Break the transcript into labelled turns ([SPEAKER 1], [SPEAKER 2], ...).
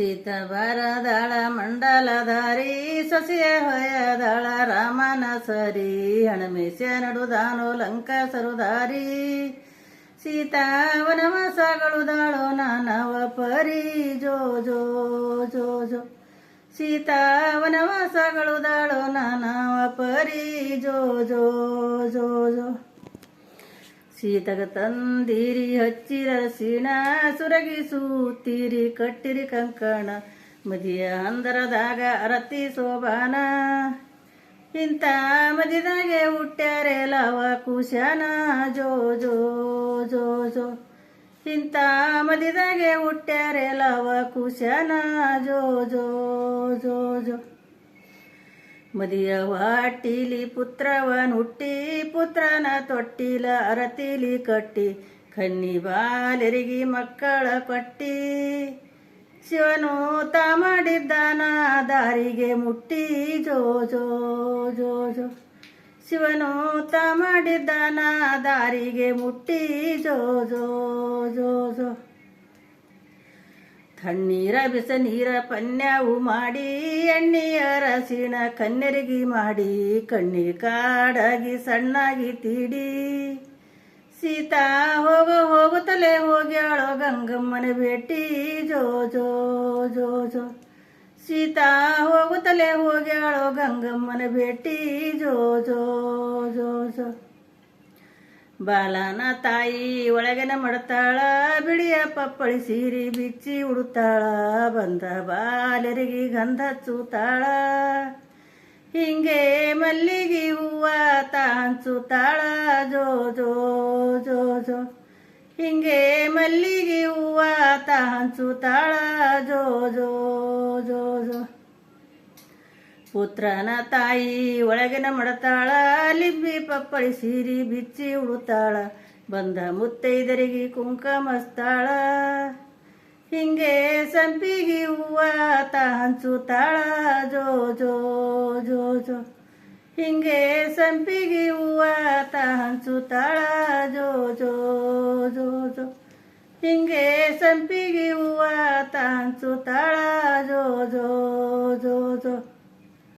[SPEAKER 1] ಸೀತ ಬರದಳ ಮಂಡಲಧಾರಿ, ಸಸಿಯ ಹೊಯದಳ ರಾಮನ ಸರಿ ಹಣಮೇಶ ನಡುದಾನು ಲಂಕ ಸರುದಾರಿ. ಸೀತಾ ವನವಾಸಗಳುದಾಳೋ ನಾನವ ಪರಿ, ಜೋ ಜೋ ಜೋ ಜೋ. ಸೀತಾ ವನವಾಸಗಳುದಾಳೋ ನಾನವ ಪರಿ, ಜೋ ಜೋ ಜೋ ಜೋ. ಸೀತಗ ತಂದಿರಿ ಹಚ್ಚಿರ ಸೀಣ ಸುರಗಿಸೂತೀರಿ ಕಟ್ಟಿರಿ ಕಂಕಣ ಮದಿಯ ಅಂದರದಾಗ ಅರತಿ ಶೋಭಾನ ಇಂಥ ಮದಿದಾಗೆ ಹುಟ್ಟ್ಯಾರೆ ಲವ ಕುಶಾನ ಜೋ ಜೋ ಜೋ ಜೋ. ಇಂಥ ಮದಿದಾಗೆ ಹುಟ್ಟ್ಯಾರೆ ಲವ ಕುಶಾನ ಜೋ ಜೋ ಜೋ ಜೋ. ಮದಿಯ ವಾಟಿಲಿ ಪುತ್ರವನ್ ಹುಟ್ಟಿ ಪುತ್ರನ ತೊಟ್ಟಿಲ ಅರತಿಲಿ ಕಟ್ಟಿ ಕನ್ನಿ ಬಾಲೆರಿಗಿ ಮಕ್ಕಳ ಪಟ್ಟಿ. ಶಿವನು ತಾ ಮಾಡಿದ್ದಾನ, ದಾರಿಗೆ ಮುಟ್ಟಿ, ಜೋ ಜೋ ಜೋ ಜೋ. ಶಿವನು ತಾ ಮಾಡಿದ್ದಾನ, ದಾರಿಗೆ ಮುಟ್ಟಿ, ಜೋ ಜೋ ಜೋ ಜೋ. ತಣ್ಣೀರ ಬಿಸ ನೀರ ಪನ್ಯಾವು ಮಾಡಿ ಎಣ್ಣೆಯ ರಸಿನ ಕನ್ಯರಿಗಿ ಮಾಡಿ, ಕಣ್ಣಿ ಕಾಡಾಗಿ ಸಣ್ಣಾಗಿ ತೀಡಿ. ಸೀತಾ ಹೋಗ ಹೋಗುತ್ತಲೇ ಹೋಗ್ಯಾಳೋ ಗಂಗಮ್ಮನ ಭೇಟಿ. ಜೋ ಜೋ ಜೋ ಜೋ. ಸೀತಾ ಹೋಗುತ್ತಲೇ ಹೋಗ್ಯಾಳೋ ಗಂಗಮ್ಮನ ಭೇಟಿ. ಜೋ ಜೋ ಜೋ ಜೋ. ಬಾಲನ ತಾಯಿ ಒಳಗೆನೆ ಮಡತಾಳ ಬಿಳಿಯ ಪಪ್ಪಳಿ ಸೀರಿ ಬಿಚ್ಚಿ ಉಡುತ್ತಾಳ, ಬಂದ ಬಾಲರಿಗೆ ಗಂಧ ಚೂತಾಳ ಹಿಂಗೆ ಮಲ್ಲಿಗೆ ಹೂವ ತಾಂಚುತ್ತಾಳ ಜೋ ಜೋ ಜೋ ಜೋ. ಹಿಂಗೆ ಮಲ್ಲಿಗೆ ಹೂವ ತಾಂಚುತ್ತಾಳ ಜೋ ಪುತ್ರನ ತಾಯಿ ಒಳಗಿನ ಮಡತಾಳ ಲಿಬ್ಬಿ ಪಪ್ಪಳಿ ಸೀರಿ ಬಿಚ್ಚಿ ಉಡುತ್ತಾಳ, ಬಂದ ಮುತ್ತೈದರಿಗೆ ಕುಂಕಮಸ್ತಾಳ ಹಿಂಗೆ ಸಂಪಿಗೆ ಹೂವ ತಾ ಹಂಚುತ್ತಾಳ, ಜೋ ಜೋ ಜೋ ಜೋ. ಹಿಂಗೆ ಸಂಪಿಗೆ ಹೂವ ತಾ ಹಂಚುತ್ತಾಳ, ಜೋ ಜೋ ಜೋ ಜೋ. ಹಿಂಗೆ ಸಂಪಿಗೆ ಹೂವ ತಾ ಹಂಚುತ್ತಾಳ, ಜೋ ಜೋ